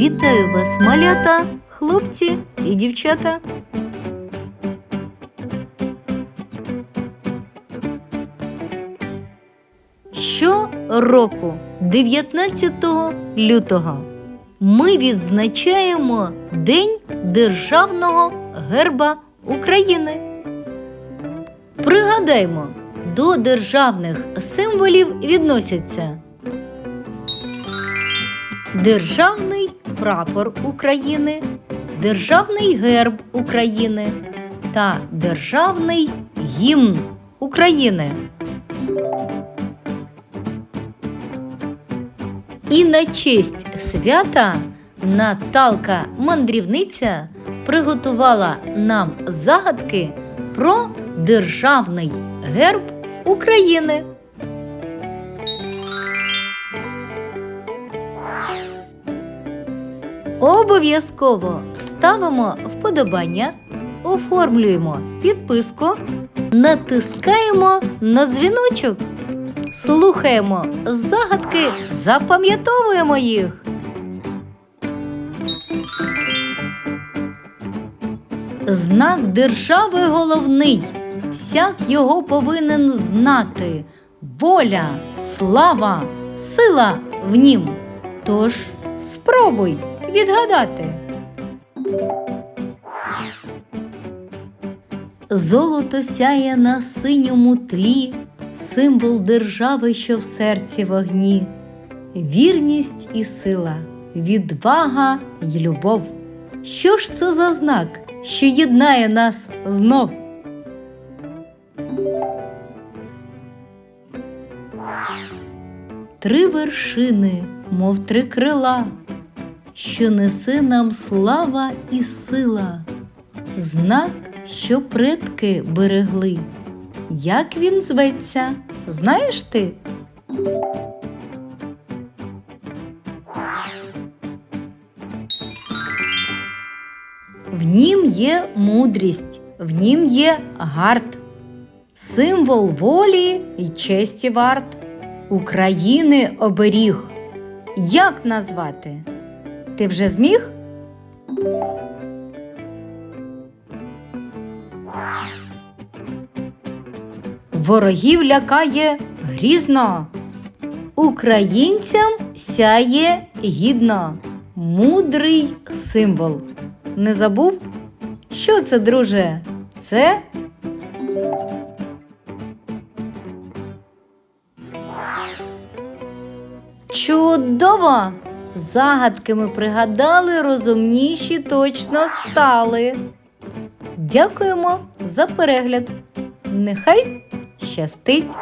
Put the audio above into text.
Вітаю вас, малята, хлопці і дівчата. Щороку, 19 лютого, ми відзначаємо День Державного герба України. Пригадаймо, до державних символів відносяться Державний прапор України, Державний герб України та Державний гімн України. І на честь свята Наталка мандрівниця приготувала нам загадки про державний герб України. Обов'язково ставимо вподобання, оформлюємо підписку, натискаємо на дзвіночок, слухаємо загадки, запам'ятовуємо їх. Знак держави головний, всяк його повинен знати. Воля, слава, сила в нім. Тож спробуй відгадати. Золото сяє на синьому тлі, символ держави, що в серці вогні, вірність і сила, відвага й любов. Що ж це за знак, що єднає нас знов? Три вершини, мов три крила, що несе нам слава і сила, знак, що предки берегли. Як він зветься, знаєш ти? В нім є мудрість, в нім є гард, символ волі і честі варт, України оберіг. Як назвати? Ти вже зміг? Ворогів лякає грізно, українцям сяє гідно, мудрий символ. Не забув? Що це, друже? Це чудово! Загадки ми пригадали, розумніші точно стали. Дякуємо за перегляд. Нехай щастить!